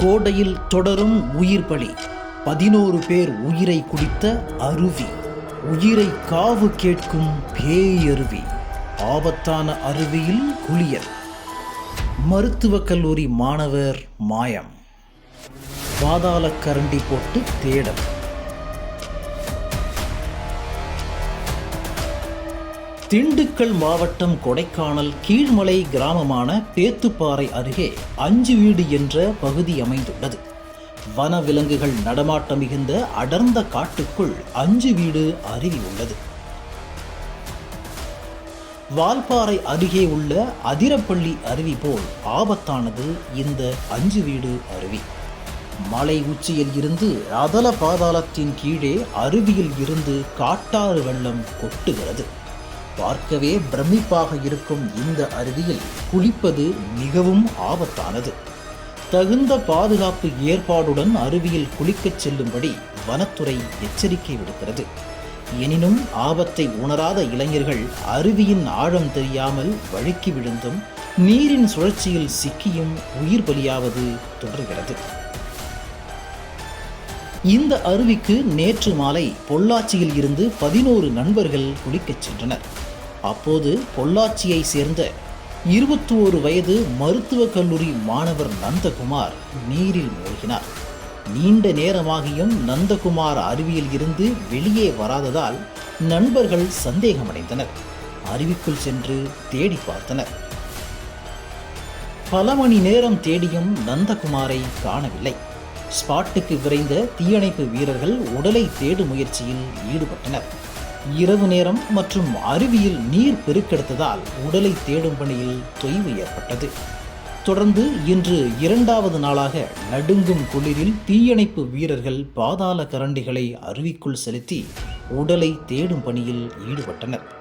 கோடையில் தொடரும் உயிர் பலி. பதினோரு பேர் உயிரை குடித்த அருவி. உயிரை காவு கேட்கும் பேயருவி. ஆபத்தான அருவியில் குளியல். மருத்துவக் கல்லூரி மாணவர் மாயம். பாதாள கரண்டி போட்டு தேடல். திண்டுக்கல் மாவட்டம் கொடைக்கானல் கீழ்மலை கிராமமான பேத்துப்பாறை அருகே அஞ்சு வீடு என்ற பகுதி அமைந்துள்ளது. வன விலங்குகள் நடமாட்டம் மிகுந்த அடர்ந்த காட்டுக்குள் அஞ்சு வீடு அருவி உள்ளது. வால்பாறை அருகே உள்ள அதிரப்பள்ளி அருவி போல் ஆபத்தானது இந்த அஞ்சு வீடு அருவி. மலை உச்சியில் இருந்து அதல பாதாளத்தின் கீழே அருவியில் இருந்து காட்டாறு வெள்ளம் கொட்டுகிறது. பார்க்கவே பிரமிப்பாக இருக்கும் இந்த அருவியில் குளிப்பது மிகவும் ஆபத்தானது. தகுந்த பாதுகாப்பு ஏற்பாடுடன் அருவியில் குளிக்கச் செல்லும்படி வனத்துறை எச்சரிக்கை விடுக்கிறது. எனினும் ஆபத்தை உணராத இளைஞர்கள் அருவியின் ஆழம் தெரியாமல் வழுக்கி விழுந்தும் நீரின் சுழற்சியில் சிக்கியும் உயிர் பலியாவது தொடர்கிறது. இந்த அருவிக்கு நேற்று மாலை பொள்ளாச்சியில் இருந்து பதினோரு நண்பர்கள் குளிக்கச் சென்றனர். அப்போது பொள்ளாச்சியை சேர்ந்த இருபத்தி ஓரு வயது மருத்துவக் கல்லூரி மாணவர் நந்தகுமார் நீரில் மூழ்கினார். நீண்ட நேரமாகியும் நந்தகுமார் அருவியில் இருந்து வெளியே வராததால் நண்பர்கள் சந்தேகமடைந்தனர். அருவிக்குள் சென்று தேடி பார்த்தனர். பல மணி நேரம் தேடியும் நந்தகுமாரை காணவில்லை. ஸ்பாட்டுக்கு விரைந்த தீயணைப்பு வீரர்கள் உடலை தேடும் முயற்சியில் ஈடுபட்டனர். இரவு நேரம் மற்றும் அருவியில் நீர் பெருக்கெடுத்ததால் உடலை தேடும் பணியில் தொய்வு ஏற்பட்டது. தொடர்ந்து இன்று இரண்டாவது நாளாக நடுங்கும் குளிரில் தீயணைப்பு வீரர்கள் பாதாள கரண்டிகளை அருவிக்குள் செலுத்தி உடலை தேடும் பணியில் ஈடுபட்டனர்.